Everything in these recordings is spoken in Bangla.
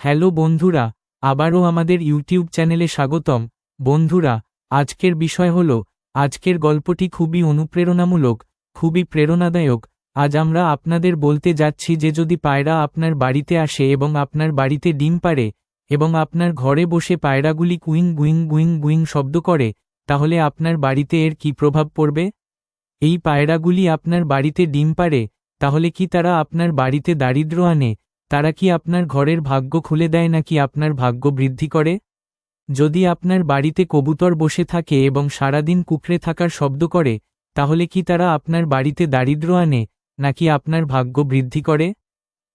হ্যালো বন্ধুরা, আবারও আমাদের ইউটিউব চ্যানেলে স্বাগতম। বন্ধুরা, আজকের বিষয় হল, আজকের গল্পটি খুবই অনুপ্রেরণামূলক, খুবই প্রেরণাদায়ক। আজ আমরা আপনাদের বলতে যাচ্ছি যে যদি পায়রা আপনার বাড়িতে আসে এবং আপনার বাড়িতে ডিম পারে এবং আপনার ঘরে বসে পায়রাগুলি কুইং গুইং গুইং গুইং শব্দ করে, তাহলে আপনার বাড়িতে এর কি প্রভাব পড়বে? এই পায়রাগুলি আপনার বাড়িতে ডিম পারে তাহলে কি তারা আপনার বাড়িতে দারিদ্র আনে তারা কি আপনার ঘরের ভাগ্য খুলে দেয় নাকি আপনার ভাগ্য বৃদ্ধি করে? যদি আপনার বাড়িতে কবুতর বসে থাকে এবং সারাদিন কুকড়ে থাকার শব্দ করে, তাহলে কি তারা আপনার বাড়িতে দারিদ্র আনে, নাকি আপনার ভাগ্য বৃদ্ধি করে?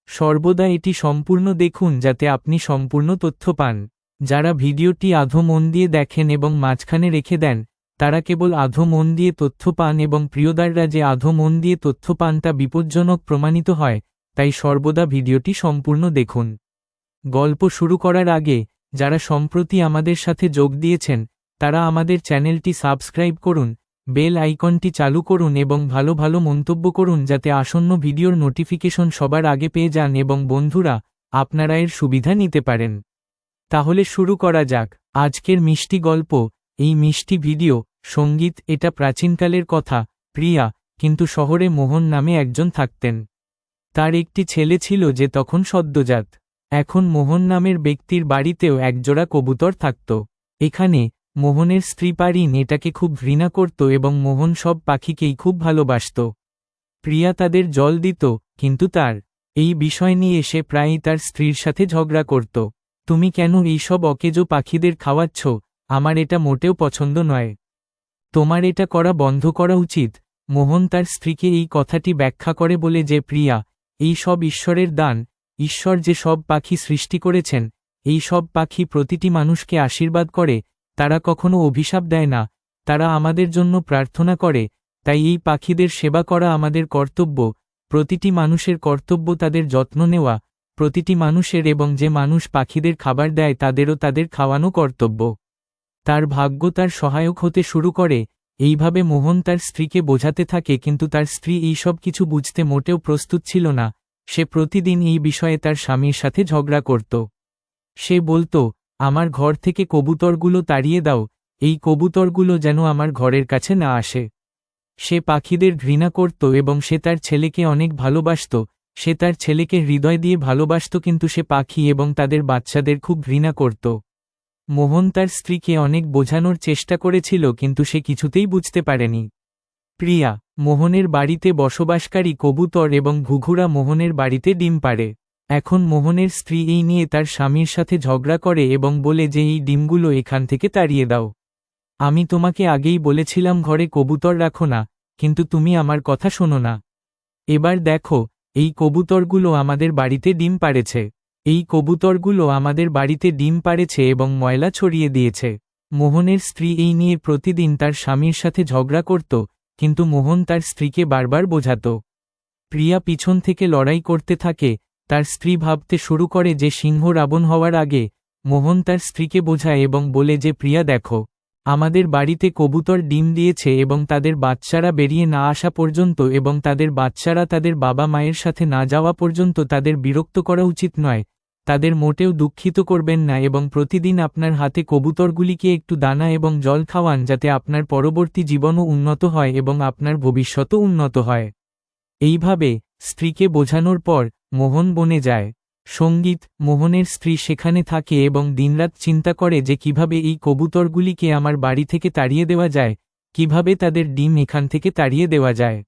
সর্বদা এটি সম্পূর্ণ দেখুন যাতে আপনি সম্পূর্ণ তথ্য পান। যারা ভিডিওটি আধো মন দিয়ে দেখেন এবং মাঝখানে রেখে দেন, তারা কেবল আধো মন দিয়ে তথ্য পান এবং প্রিয়দাররা যে আধো মন দিয়ে তথ্য পান তা বিপজ্জনক প্রমাণিত হয় তাই সর্বদা ভিডিওটি সম্পূর্ণ দেখুন। গল্প শুরু করার আগে, যারা সম্প্রতি আমাদের সাথে যোগ দিয়েছেন, তারা আমাদের চ্যানেলটি সাবস্ক্রাইব করুন, বেল আইকনটি চালু করুন এবং ভালো ভালো মন্তব্য করুন যাতে আসন্ন ভিডিওর নোটিফিকেশন সবার আগে পেয়ে যান এবং বন্ধুরা, আপনারা এর সুবিধা নিতে পারেন। তাহলে শুরু করা যাক। আজকের মিষ্টি গল্প, এই মিষ্টি ভিডিও, সংগীত, এটা প্রাচীনকালের কথা, প্রিয়া, কিন্তু শহরে মোহন নামে একজন থাকতেন। তার একটি ছেলে ছিল যে তখন সদ্যজাত। এখন মোহন নামের ব্যক্তির বাড়িতেও একজোড়া কবুতর থাকত। এখানে মোহনের স্ত্রী পারিন এটাকে খুব ঘৃণা করত এবং মোহন সব পাখিকেই খুব ভালোবাসত। প্রিয়া তাদের জল দিত, কিন্তু তার এই বিষয় নিয়ে সে প্রায়ই তার স্ত্রীর সাথে ঝগড়া করত। তুমি কেন এইসব অকেজো পাখিদের খাওয়াচ্ছ? আমার এটা মোটেও পছন্দ নয়। তোমার এটা করা বন্ধ করা উচিত। মোহন তার স্ত্রীকে এই কথাটি ব্যাখ্যা করে বলে যে, প্রিয়া এই সব ঈশ্বরের দান, ঈশ্বর যে সব পাখি সৃষ্টি করেছেন, এই সব পাখি প্রতিটি মানুষকে আশীর্বাদ করে, তারা কখনো অভিশাপ দেয় না, তারা আমাদের জন্য প্রার্থনা করে, তাই এই পাখিদের সেবা করা আমাদের কর্তব্য, প্রতিটি মানুষের কর্তব্য তাদের যত্ন নেওয়া, প্রতিটি মানুষের এবং যে মানুষ পাখিদের খাবার দেয় তাদেরও তাদের খাওয়ানো কর্তব্য। তার ভাগ্য তার সহায়ক হতে শুরু করে এইভাবে মোহন তার স্ত্রীকে বোঝাতে থাকে কিন্তু তার স্ত্রী এই সব কিছু বুঝতে মোটেও প্রস্তুত ছিল না। সে প্রতিদিন এই বিষয়ে তার স্বামীর সাথে ঝগড়া করত। সে বলতো, আমার ঘর থেকে কবুতরগুলো তাড়িয়ে দাও, এই কবুতরগুলো যেন আমার ঘরের কাছে না আসে। সে পাখিদের ঘৃণা করত এবং সে তার ছেলেকে অনেক ভালোবাসত। সে তার ছেলেকে হৃদয় দিয়ে ভালোবাসত কিন্তু সে পাখি এবং তাদের বাচ্চাদের খুব ঘৃণা করত। মোহন তার স্ত্রীকে অনেক বোঝানোর চেষ্টা করেছিল, কিন্তু সে কিছুতেই বুঝতে পারেনি। প্রিয়া, মোহনের বাড়িতে বসবাসকারী কবুতর এবং ঘুঘুরা মোহনের বাড়িতে ডিম পারে এখন মোহনের স্ত্রী এই নিয়ে তার স্বামীর সাথে ঝগড়া করে এবং বলে যে, এই ডিমগুলো এখান থেকে তাড়িয়ে দাও। আমি তোমাকে আগেই বলেছিলাম, ঘরে কবুতর রাখো না, কিন্তু তুমি আমার কথা শোনো না। এবার দেখো, এই কবুতরগুলো আমাদের বাড়িতে ডিম পাড়েছে। এই কবুতরগুলো আমাদের বাড়িতে ডিম পাড়েছে এবং ময়লা ছড়িয়ে দিয়েছে। মোহনের স্ত্রী এই নিয়ে প্রতিদিন তার স্বামীর সাথে ঝগড়া করত, কিন্তু মোহন তার স্ত্রীকে বারবার বোঝাত। প্রিয়া পিছন থেকে লড়াই করতে থাকে, তার স্ত্রী ভাবতে শুরু করে যে সিংহ রাবণ হওয়ার আগে, মোহন তার স্ত্রীকে বোঝায় এবং বলে যে, প্রিয়া, দেখো, আমাদের বাড়িতে কবুতর ডিম দিয়েছে এবং তাদের বাচ্চারা বেরিয়ে না আসা পর্যন্ত এবং তাদের বাচ্চারা তাদের বাবা মায়ের সাথে না যাওয়া পর্যন্ত তাদের বিরক্ত করা উচিত নয় তাদের মোটেও দুঃখিত করবেন না এবং প্রতিদিন আপনার হাতে কবুতরগুলিকে একটু দানা এবং জল খাওয়ান যাতে আপনার পরবর্তী জীবনও উন্নত হয় এবং আপনার ভবিষ্যতও উন্নত হয়। এইভাবে, স্ত্রীকে বোঝানোর পর, মোহন বনে যায়। সংগীত, মোহনের স্ত্রী সেখানে থাকে এবং দিনরাত চিন্তা করে যে কীভাবে এই কবুতরগুলিকে আমার বাড়ি থেকে তাড়িয়ে দেওয়া যায়, কীভাবে তাদের ডিম এখান থেকে তাড়িয়ে দেওয়া যায়।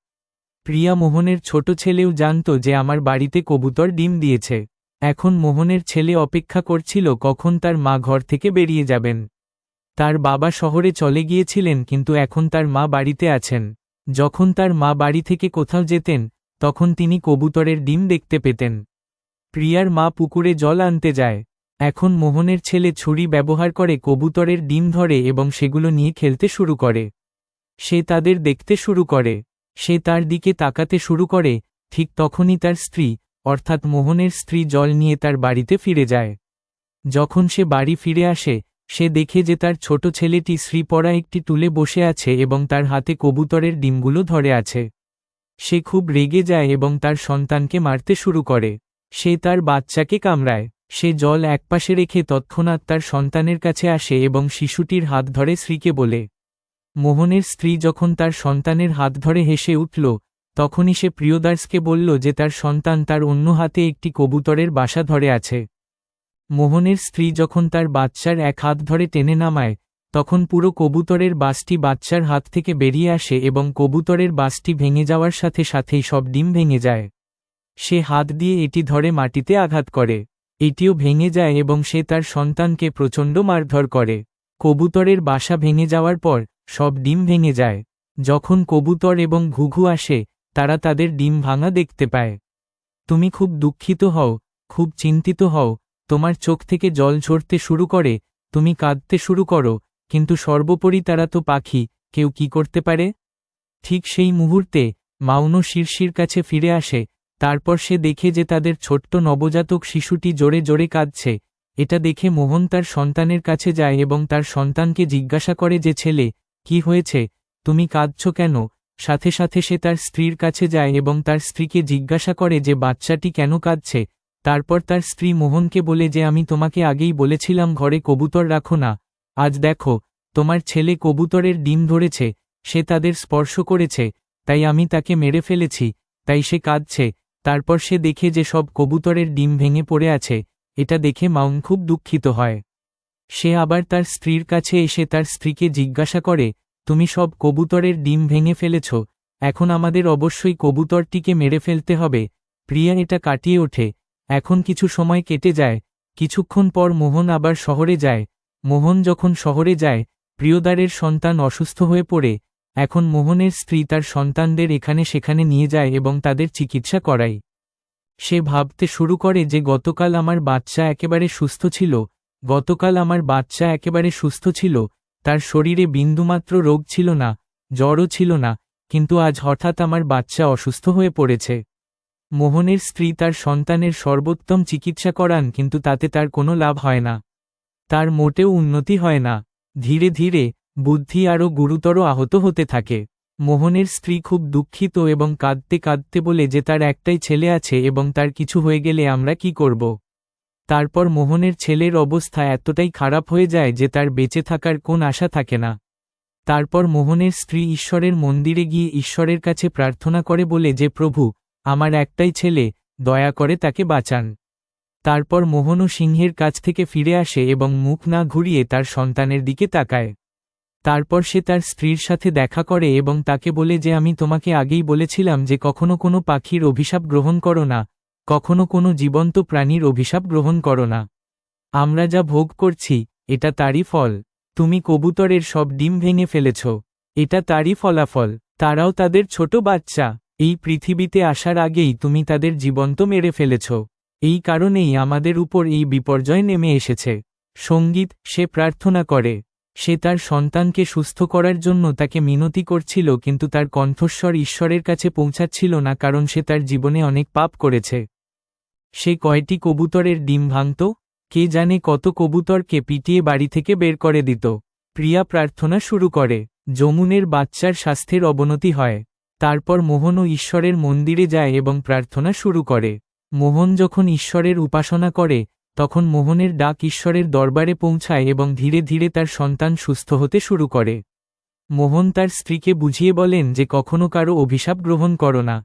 প্রিয়া মোহনের ছোট ছেলেও জানত যে আমার বাড়িতে কবুতর ডিম দিয়েছে। এখন মোহনের ছেলে অপেক্ষা করছিল কখন তার মা ঘর থেকে বেরিয়ে যাবেন। তার বাবা শহরে চলে গিয়েছিলেন কিন্তু এখন তার মা বাড়িতে আছেন। যখন তার মা বাড়ি থেকে কোথাও যেতেন, তখন তিনি কবুতরের ডিম দেখতে পেতেন। প্রিয়ার মা পুকুরে জল আনতে যায়। এখন মোহনের ছেলে ছুরি ব্যবহার করে কবুতরের ডিম ধরে এবং সেগুলো নিয়ে খেলতে শুরু করে। সে তাদের দেখতে শুরু করে। সে তার দিকে তাকাতে শুরু করে, ঠিক তখনই তার স্ত্রী অর্থাৎ মোহনের স্ত্রী জল নিয়ে তার বাড়িতে ফিরে যায়। যখন সে বাড়ি ফিরে আসে, সে দেখে যে তার ছোট ছেলেটি শ্রীপরা একটি টুলে বসে আছে এবং তার হাতে কবুতরের ডিমগুলো ধরে আছে। সে খুব রেগে যায় এবং তার সন্তানকে মারতে শুরু করে। সে তার বাচ্চাকে কামড়ায়। সে জল একপাশে রেখে তৎক্ষণাৎ তার সন্তানের কাছে আসে এবং শিশুটির হাত ধরে শ্রীকে বলে, মোহনের স্ত্রী যখন তার সন্তানের হাত ধরে হেসে উঠল তখনই সে প্রিয়দার্সকে বলল যে তার সন্তান তার অন্য হাতে একটি কবুতরের বাসা ধরে আছে। মোহনের স্ত্রী যখন তার বাচ্চার এক হাত ধরে টেনে নামায়, তখন পুরো কবুতরের বাসটি বাচ্চার হাত থেকে বেরিয়ে আসে এবং কবুতরের বাসটি ভেঙে যাওয়ার সাথে সাথেই সব ডিম ভেঙে যায়। সে হাত দিয়ে এটি ধরে মাটিতে আঘাত করে। এটিও ভেঙে যায় এবং সে তার সন্তানকে প্রচণ্ড মারধর করে। কবুতরের বাসা ভেঙে যাওয়ার পর সব ডিম ভেঙে যায়। যখন কবুতর এবং ঘুঘু আসে তারা তাদের ডিম ভাঙা দেখতে পায়। তুমি খুব দুঃখিত হও, খুব চিন্তিত হও, তোমার চোখ থেকে জল ঝরতে শুরু করে, তুমি কাঁদতে শুরু করো, কিন্তু সর্বোপরি তারা তো পাখি, কেউ কি করতে পারে? ঠিক সেই মুহূর্তে মাউনো শিরশির কাছে ফিরে আসে, তারপর সে দেখে যে তাদের ছোট্ট নবজাতক শিশুটি জোরে জোরে কাঁদছে, এটা দেখে মোহন তার সন্তানের কাছে যায় এবং তার সন্তানকে জিজ্ঞাসা করে যে, ছেলে, কি হয়েছে? তুমি কাঁদছ কেন? সাথে সাথে সে তার স্ত্রীর কাছে যায় এবং তার স্ত্রীকে জিজ্ঞাসা করে যে, বাচ্চাটি কেন কাঁদছে? তারপর তার স্ত্রী মোহনকে বলে যে, আমি তোমাকে আগেই বলেছিলাম ঘরে কবুতর রাখো না। আজ দেখো, তোমার ছেলে কবুতরের ডিম ধরেছে, সে তাদের স্পর্শ করেছে, তাই আমি তাকে মেরে ফেলেছি, তাই সে কাঁদছে। তারপর সে দেখে যে, সব কবুতরের ডিম ভেঙে পড়ে আছে, এটা দেখে মাউন খুব দুঃখিত হয়। সে আবার তার স্ত্রীর কাছে এসে তার স্ত্রীকে জিজ্ঞাসা করে তুমি সব কবুতরের ডিম ভেঙে ফেলেছ, এখন আমাদের অবশ্যই কবুতরটিকে মেরে ফেলতে হবে। প্রিয়া এটা কাটিয়ে ওঠে। এখন কিছু সময় কেটে যায়। কিছুক্ষণ পর মোহন আবার শহরে যায়। মোহন যখন শহরে যায়, প্রিয়দারের সন্তান অসুস্থ হয়ে পড়ে। এখন মোহনের স্ত্রী তার সন্তানদের এখানে সেখানে নিয়ে যায় এবং তাদের চিকিৎসা করায়। সে ভাবতে শুরু করে যে গতকাল আমার বাচ্চা একেবারে সুস্থ ছিল, গতকাল আমার বাচ্চা একেবারে সুস্থ ছিল তার শরীরে বিন্দুমাত্র রোগ ছিল না, জ্বরও ছিল না, কিন্তু আজ হঠাৎ আমার বাচ্চা অসুস্থ হয়ে পড়েছে। মোহনের স্ত্রী তার সন্তানের সর্বোত্তম চিকিৎসা করান, কিন্তু তাতে তার কোনো লাভ হয় না। তার মোটেও উন্নতি হয় না। ধীরে ধীরে, বুদ্ধি আরও গুরুতর আহত হতে থাকে। মোহনের স্ত্রী খুব দুঃখিত এবং কাঁদতে কাঁদতে বলে যে তার একটাই ছেলে আছে এবং তার কিছু হয়ে গেলে আমরা কি করব? তারপর মোহনের ছেলের অবস্থা এতটাই খারাপ হয়ে যায় যে তার বেঁচে থাকার কোন আশা থাকে না। তারপর মোহনের স্ত্রী ঈশ্বরের মন্দিরে গিয়ে ঈশ্বরের কাছে প্রার্থনা করে বলে যে, প্রভু, আমার একটাই ছেলে, দয়া করে তাকে বাঁচান। তারপর মোহনও সিংহের কাছ থেকে ফিরে আসে এবং মুখ না ঘুরিয়ে তার সন্তানের দিকে তাকায়। তারপর সে তার স্ত্রীর সাথে দেখা করে এবং তাকে বলে যে, আমি তোমাকে আগেই বলেছিলাম যে, কখনো কোনো পাখির অভিশাপ গ্রহণ করো না কখনো কোনো জীবন্ত প্রাণীর অভিশাপ গ্রহণ করো না। আমরা যা ভোগ করছি, এটা তারই ফল। তুমি কবুতরের সব ডিম ভেঙে ফেলেছ। এটা তারই ফলাফল। তারাও তাদের ছোট বাচ্চা। এই পৃথিবীতে আসার আগেই তুমি তাদের জীবন্ত মেরে ফেলেছ। এই কারণেই আমাদের উপর এই বিপর্যয় নেমে এসেছে। সংগীত, সে প্রার্থনা করে। সে তার সন্তানকে সুস্থ করার জন্য তাকে মিনতি করছিল কিন্তু তার কণ্ঠস্বর ঈশ্বরের কাছে পৌঁছাচ্ছিল না কারণ সে তার জীবনে অনেক পাপ করেছে। সে কয়টি কবুতরের ডিম ভাঙত? কে জানে কত কবুতরকে পিটিয়ে বাড়ি থেকে বের করে দিত? প্রিয়া প্রার্থনা শুরু করে, যমুনের বাচ্চার স্বাস্থ্যের অবনতি হয়। তারপর মোহনও ঈশ্বরের মন্দিরে যায় এবং প্রার্থনা শুরু করে। মোহন যখন ঈশ্বরের উপাসনা করে, তখন মোহনের ডাক ঈশ্বরের দরবারে পৌঁছায় এবং ধীরে ধীরে তার সন্তান সুস্থ হতে শুরু করে। মোহন তার স্ত্রীকে বুঝিয়ে বলেন যে কখনো কারও অভিশাপ গ্রহণ করো না।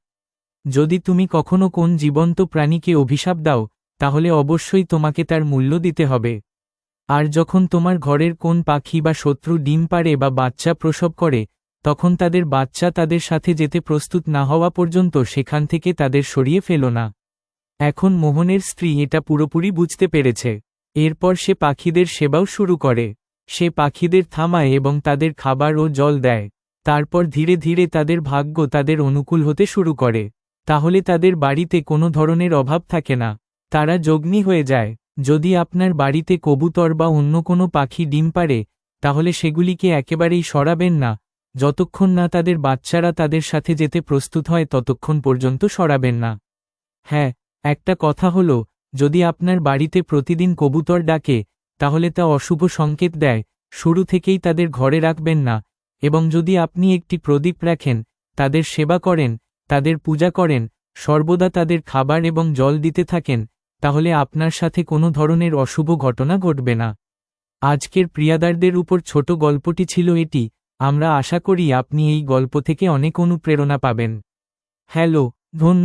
যদি তুমি কখনো কোন জীবন্ত প্রাণীকে অভিশাপ দাও, তাহলে অবশ্যই তোমাকে তার মূল্য দিতে হবে। আর যখন তোমার ঘরের কোন পাখি বা শত্রু ডিম পারে বা বাচ্চা প্রসব করে, তখন তাদের বাচ্চা তাদের সাথে যেতে প্রস্তুত না হওয়া পর্যন্ত সেখান থেকে তাদের সরিয়ে ফেলো না। এখন মোহনের স্ত্রী এটা পুরোপুরি বুঝতে পেরেছে। এরপর সে পাখিদের সেবাও শুরু করে। সে পাখিদের থামায় এবং তাদের খাবার ও জল দেয়। তারপর ধীরে ধীরে তাদের ভাগ্য তাদের অনুকূল হতে শুরু করে। তাহলে তাদের বাড়িতে কোনো ধরনের অভাব থাকে না। তারা যগ্নি হয়ে যায়। যদি আপনার বাড়িতে কবুতর বা অন্য কোনো পাখি ডিম পারে তাহলে সেগুলিকে একেবারেই সরাবেন না। যতক্ষণ না তাদের বাচ্চারা তাদের সাথে যেতে প্রস্তুত হয়, ততক্ষণ পর্যন্ত সরাবেন না। হ্যাঁ একটা কথা হল, যদি আপনার বাড়িতে প্রতিদিন কবুতর ডাকে, তাহলে তা অশুভ সংকেত দেয়। শুরু থেকেই তাদের ঘরে রাখবেন না। এবং যদি আপনি একটি প্রদীপ রাখেন, তাদের সেবা করেন তাদের পূজা করেন, সর্বদা তাদের খাবার এবং জল দিতে থাকেন, তাহলে আপনার সাথে কোনো ধরনের অশুভ ঘটনা ঘটবে না। আজকের প্রিয়াদারদের উপর ছোট গল্পটি ছিল এটি, আমরা আশা করি আপনি এই গল্প থেকে অনেক অনুপ্রেরণা পাবেন। হ্যালো ধন্য